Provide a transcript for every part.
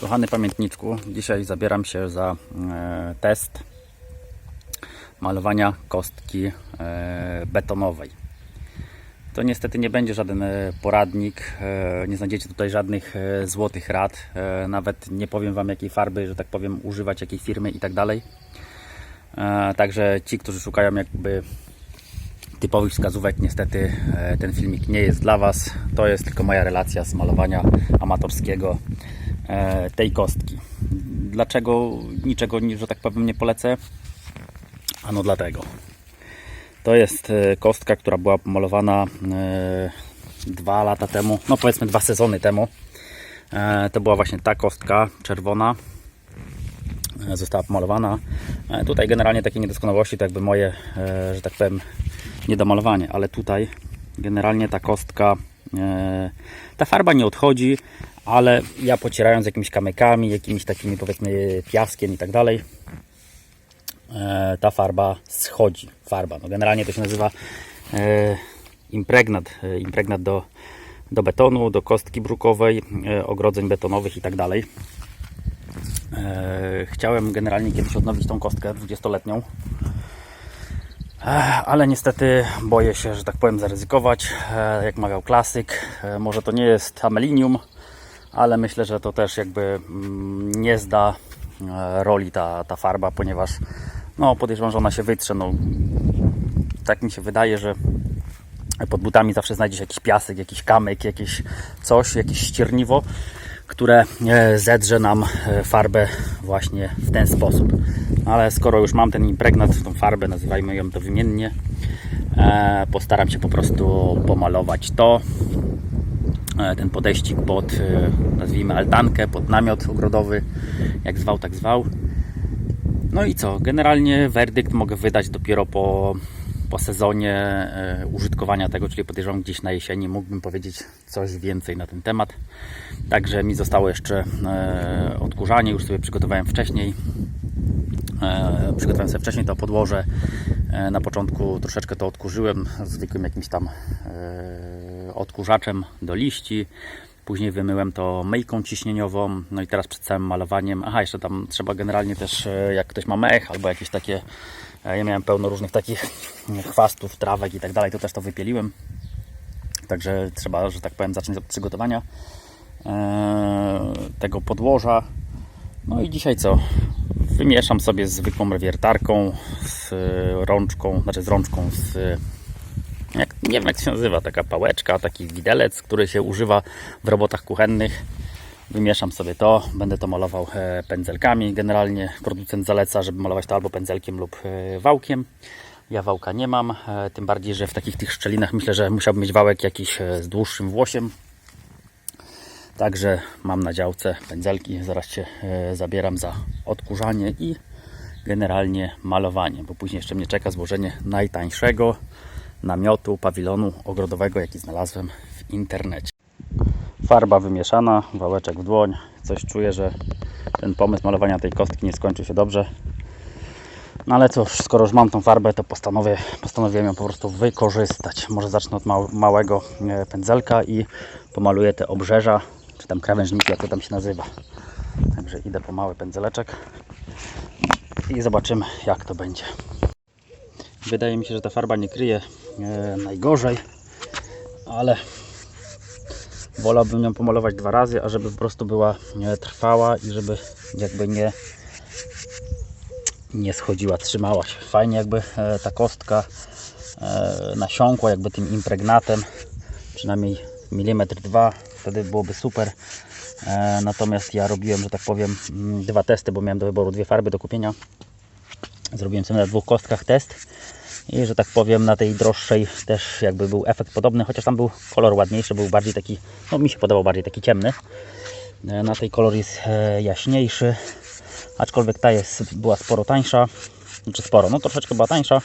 Kochany pamiętniczku, dzisiaj zabieram się za e, test malowania kostki e, betonowej. To niestety nie będzie żaden e, poradnik, nie znajdziecie tutaj żadnych złotych rad, nawet nie powiem Wam jakiej farby, że tak powiem, używać, jakiej firmy i tak dalej. Także ci, którzy szukają jakby typowych wskazówek, niestety ten filmik nie jest dla Was. To jest tylko moja relacja z malowania amatorskiego tej kostki. Dlaczego niczego, że tak powiem, nie polecę? Ano dlatego. To jest e, kostka, która była pomalowana e, dwa lata temu, no powiedzmy dwa sezony temu. E, To była właśnie ta kostka czerwona. E, Została pomalowana. E, Tutaj generalnie takie niedoskonałości to jakby moje, e, że tak powiem, niedomalowanie, ale tutaj generalnie ta kostka, e, ta farba nie odchodzi, ale ja pocierając jakimiś kamykami, jakimiś takimi powiedzmy piaskiem i tak dalej, e, ta farba schodzi. Farba, no generalnie to się nazywa e, impregnat, e, impregnat do, do betonu, do kostki brukowej, e, ogrodzeń betonowych i tak dalej. E, Chciałem generalnie kiedyś odnowić tą kostkę 20-letnią, Ech, ale niestety boję się, że tak powiem, zaryzykować. Jak mawiał klasyk, może to nie jest amelinium, ale myślę, że to też jakby mm, nie zda roli ta, ta farba, ponieważ no, podejrzewam, że ona się wytrze. No, tak mi się wydaje, że pod butami zawsze znajdzie się jakiś piasek, jakiś kamyk, jakieś coś, jakieś ścierniwo, które e, zedrze nam e, farbę właśnie w ten sposób. Ale skoro już mam ten impregnat, tą farbę, nazywajmy ją to wymiennie, e, postaram się po prostu pomalować to, ten podejścik pod, nazwijmy altankę, pod namiot ogrodowy, jak zwał, tak zwał. No i co? Generalnie werdykt mogę wydać dopiero po, po sezonie e, użytkowania tego, czyli podejrzewam gdzieś na jesieni mógłbym powiedzieć coś więcej na ten temat. Także mi zostało jeszcze e, odkurzanie, już sobie przygotowałem wcześniej. E, przygotowałem sobie wcześniej to podłoże. Na początku troszeczkę to odkurzyłem zwykłym jakimś tam odkurzaczem do liści. Później wymyłem to myjką ciśnieniową. No i teraz przed całym malowaniem. Aha, jeszcze tam trzeba generalnie też, jak ktoś ma mech albo jakieś takie. Ja miałem pełno różnych takich chwastów, trawek i tak dalej, to też to wypieliłem. Także trzeba, że tak powiem, zacząć od przygotowania e, tego podłoża. No i dzisiaj co? Wymieszam sobie z zwykłą rewiertarką, z rączką, znaczy z rączką, z jak, nie wiem jak się nazywa, taka pałeczka, taki widelec, który się używa w robotach kuchennych. Wymieszam sobie to, będę to malował e, pędzelkami. Generalnie producent zaleca, żeby malować to albo pędzelkiem lub e, wałkiem. Ja wałka nie mam, e, tym bardziej, że w takich tych szczelinach myślę, że musiałbym mieć wałek jakiś z dłuższym włosiem. Także mam na działce pędzelki, zaraz się zabieram za odkurzanie i generalnie malowanie, bo później jeszcze mnie czeka złożenie najtańszego namiotu, pawilonu ogrodowego, jaki znalazłem w internecie. Farba wymieszana, wałeczek w dłoń. Coś czuję, że ten pomysł malowania tej kostki nie skończy się dobrze. No ale cóż, skoro już mam tą farbę, to postanowię, postanowiłem ją po prostu wykorzystać. Może zacznę od mał, małego e, pędzelka i pomaluję te obrzeża, czy tam krawężniki, jak to tam się nazywa. Także idę po mały pędzeleczek i zobaczymy, jak to będzie. Wydaje mi się, że ta farba nie kryje e, najgorzej, ale wolałbym ją pomalować dwa razy, a żeby po prostu była e, trwała i żeby jakby nie nie schodziła, trzymała się. Fajnie jakby e, ta kostka e, nasiąkła jakby tym impregnatem, przynajmniej milimetr dwa, wtedy byłoby super. Natomiast ja robiłem, że tak powiem, mm, dwa testy, bo miałem do wyboru dwie farby do kupienia. Zrobiłem sobie na dwóch kostkach test i że tak powiem na tej droższej też jakby był efekt podobny, chociaż tam był kolor ładniejszy, był bardziej taki, no mi się podobał bardziej taki ciemny. E, Na tej kolor jest e, jaśniejszy, aczkolwiek ta jest, była sporo tańsza, znaczy sporo, no troszeczkę była tańsza.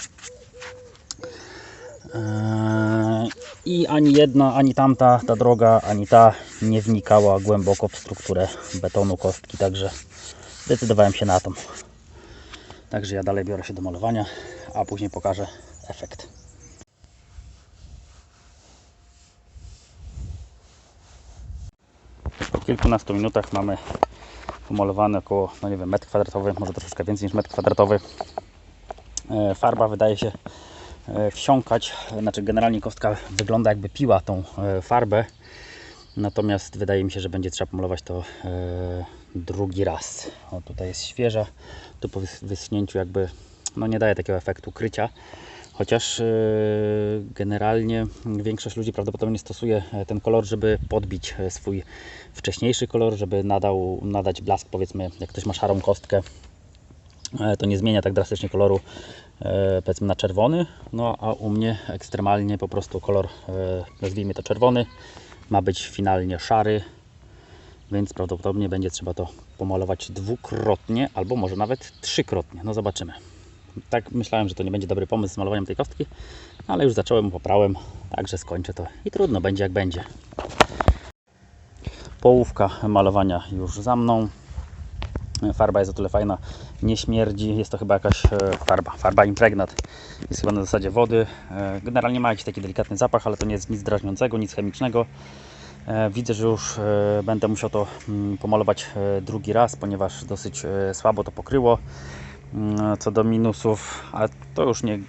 Eee, I ani jedna, ani tamta, ta droga, ani ta nie wnikała głęboko w strukturę betonu kostki, także zdecydowałem się na tą. Także ja dalej biorę się do malowania, a później pokażę efekt. kilkunastu minutach mamy pomalowane około, no nie wiem, metr kwadratowy, może troszeczkę więcej niż metr kwadratowy. E, Farba wydaje się e, wsiąkać, znaczy generalnie kostka wygląda jakby piła tą e, farbę, natomiast wydaje mi się, że będzie trzeba pomalować to drugi raz. O, tutaj jest świeża, tu po wys- wyschnięciu jakby no nie daje takiego efektu krycia, chociaż e, generalnie większość ludzi prawdopodobnie stosuje e, ten kolor, żeby podbić e, swój wcześniejszy kolor, żeby nadał, nadać blask, powiedzmy, jak ktoś ma szarą kostkę, to nie zmienia tak drastycznie koloru powiedzmy na czerwony, no a u mnie ekstremalnie po prostu kolor, nazwijmy to czerwony, ma być finalnie szary, więc prawdopodobnie będzie trzeba to pomalować dwukrotnie, albo może nawet trzykrotnie, no zobaczymy. Tak myślałem, że to nie będzie dobry pomysł z malowaniem tej kostki, ale już zacząłem, poprałem, także skończę to i trudno, będzie jak będzie. Połówka malowania już za mną. Farba jest o tyle fajna, nie śmierdzi. Jest to chyba jakaś e, farba, farba impregnat. Jest chyba na zasadzie wody. E, Generalnie ma jakiś taki delikatny zapach, ale to nie jest nic drażniącego, nic chemicznego. E, Widzę, że już będę musiał to mm, pomalować drugi raz, ponieważ dosyć słabo to pokryło. Mm, Co do minusów, ale to już nie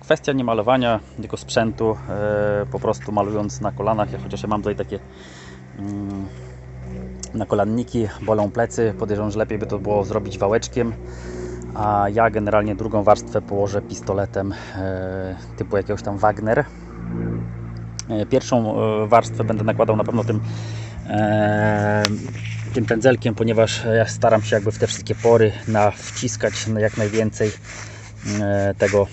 kwestia nie malowania, tylko sprzętu. e, Po prostu malując na kolanach, ja chociaż ja mam tutaj takie mm, nakolanniki, bolą plecy. Podejrzewam, że lepiej by to było zrobić wałeczkiem. A ja generalnie drugą warstwę położę pistoletem e, typu jakiegoś tam Wagner. E, Pierwszą warstwę będę nakładał na pewno tym, tym pędzelkiem, ponieważ ja staram się jakby w te wszystkie pory na wciskać jak najwięcej e, tego,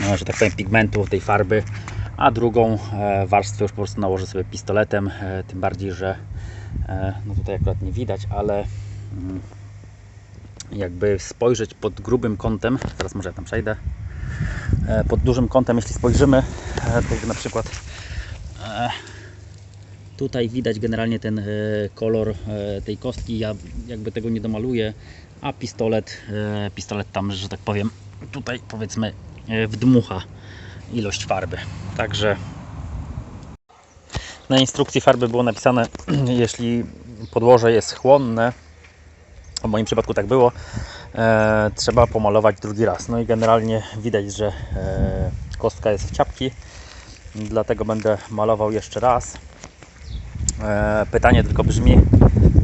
e, że tak powiem, pigmentu, tej farby. A drugą e, warstwę już po prostu nałożę sobie pistoletem, e, tym bardziej, że e, no tutaj akurat nie widać, ale mm, jakby spojrzeć pod grubym kątem, teraz może ja tam przejdę, e, pod dużym kątem, jeśli spojrzymy, e, to na przykład e, tutaj widać generalnie ten e, kolor e, tej kostki, ja jakby tego nie domaluję, a pistolet, e, pistolet tam, że tak powiem, tutaj powiedzmy wdmucha ilość farby. Także na instrukcji farby było napisane, jeśli podłoże jest chłonne, w moim przypadku tak było, e, trzeba pomalować drugi raz. No i generalnie widać, że e, kostka jest w ciapki, dlatego będę malował jeszcze raz. E, pytanie tylko brzmi,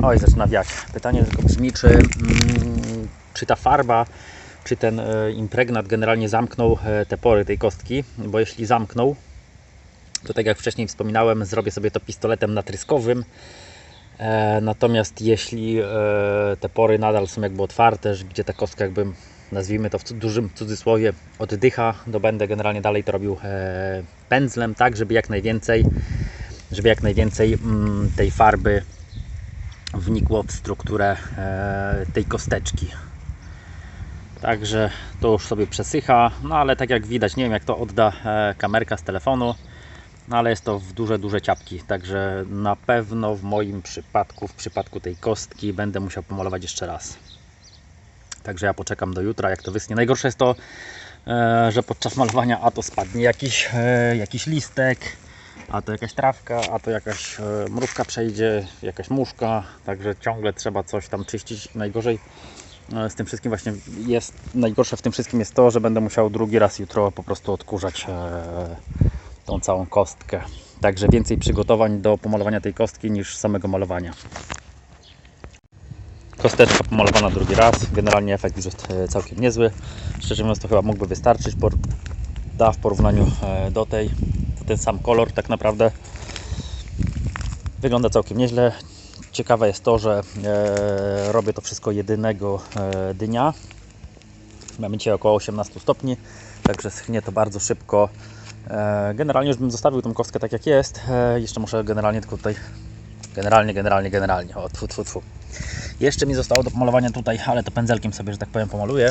oj zaczyna wiać, pytanie tylko brzmi, czy, mm, czy ta farba, czy ten e, impregnat generalnie zamknął e, te pory tej kostki, bo jeśli zamknął, to tak jak wcześniej wspominałem, zrobię sobie to pistoletem natryskowym. Natomiast jeśli te pory nadal są jakby otwarte, gdzie ta kostka jakby, nazwijmy to w dużym cudzysłowie, oddycha, to będę generalnie dalej to robił pędzlem, tak, żeby jak najwięcej, żeby jak najwięcej mm, tej farby wnikło w strukturę e, tej kosteczki. Także to już sobie przesycha, no ale tak jak widać, nie wiem jak to odda e, kamerka z telefonu, no ale jest to w duże, duże ciapki, także na pewno w moim przypadku, w przypadku tej kostki będę musiał pomalować jeszcze raz. Także ja poczekam do jutra, jak to wysnie. Najgorsze jest to, e, że podczas malowania a to spadnie jakiś, jakiś listek, a to jakaś trawka, a to jakaś e, mrówka przejdzie, jakaś muszka, także ciągle trzeba coś tam czyścić. Najgorzej e, z tym wszystkim właśnie jest, najgorsze w tym wszystkim jest to, że będę musiał drugi raz jutro po prostu odkurzać e, tą całą kostkę. Także więcej przygotowań do pomalowania tej kostki niż samego malowania. Kosteczka pomalowana drugi raz. Generalnie efekt już jest całkiem niezły. Szczerze mówiąc to chyba mógłby wystarczyć da w porównaniu do tej. Ten sam kolor tak naprawdę. Wygląda całkiem nieźle. Ciekawe jest to, że e, robię to wszystko jedynego e, dnia. Mamy dzisiaj około 18 stopni, także schnie to bardzo szybko. E, Generalnie już bym zostawił tą kostkę tak jak jest. E, Jeszcze muszę generalnie tylko tutaj. Generalnie, generalnie, generalnie. O, tfu, tfu, tfu. Jeszcze mi zostało do pomalowania tutaj, ale to pędzelkiem sobie, że tak powiem, pomaluję.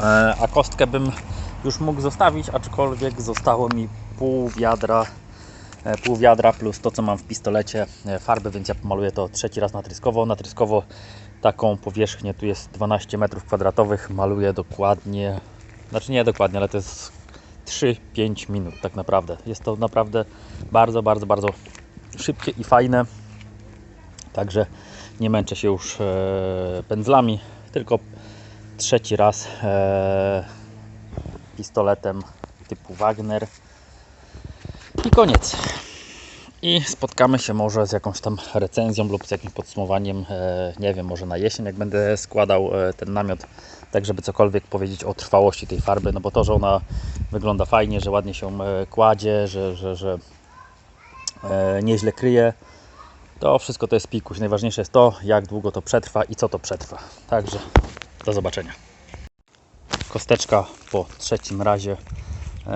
E, A kostkę bym już mógł zostawić, aczkolwiek zostało mi pół wiadra, e, pół wiadra plus to, co mam w pistolecie e, farby, więc ja pomaluję to trzeci raz natryskowo. Natryskowo taką powierzchnię, tu jest 12 metrów kwadratowych, maluję dokładnie, znaczy nie dokładnie, ale to jest 3-5 minut tak naprawdę. Jest to naprawdę bardzo, bardzo, bardzo szybkie i fajne. Także nie męczę się już e, pędzlami, tylko trzeci raz pistoletem typu Wagner. I koniec. I spotkamy się może z jakąś tam recenzją lub z jakimś podsumowaniem, e, nie wiem, może na jesień, jak będę składał e, ten namiot, tak żeby cokolwiek powiedzieć o trwałości tej farby, no bo to, że ona wygląda fajnie, że ładnie się e, kładzie, że, że, że nieźle kryje, to wszystko to jest pikuś. Najważniejsze jest to, jak długo to przetrwa i co to przetrwa. Także do zobaczenia. Kosteczka po trzecim razie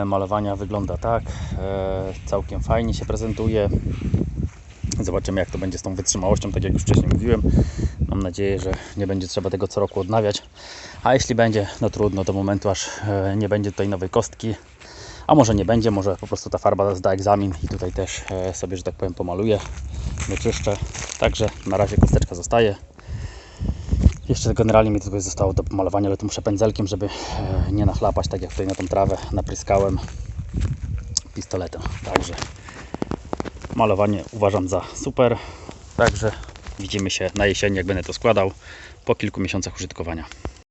malowania wygląda tak. E, Całkiem fajnie się prezentuje. Zobaczymy jak to będzie z tą wytrzymałością, tak jak już wcześniej mówiłem. Mam nadzieję, że nie będzie trzeba tego co roku odnawiać. A jeśli będzie, no trudno do momentu aż e, nie będzie tutaj nowej kostki. A może nie będzie, może po prostu ta farba zda egzamin i tutaj też e, sobie, że tak powiem, pomaluję, wyczyszczę. Także na razie kosteczka zostaje. Jeszcze generalnie mi tylko zostało do pomalowania, ale to muszę pędzelkiem, żeby e, nie nachlapać, tak jak tutaj na tą trawę napryskałem pistoletem. Także malowanie uważam za super. Także widzimy się na jesieni, jak będę to składał po kilku miesiącach użytkowania.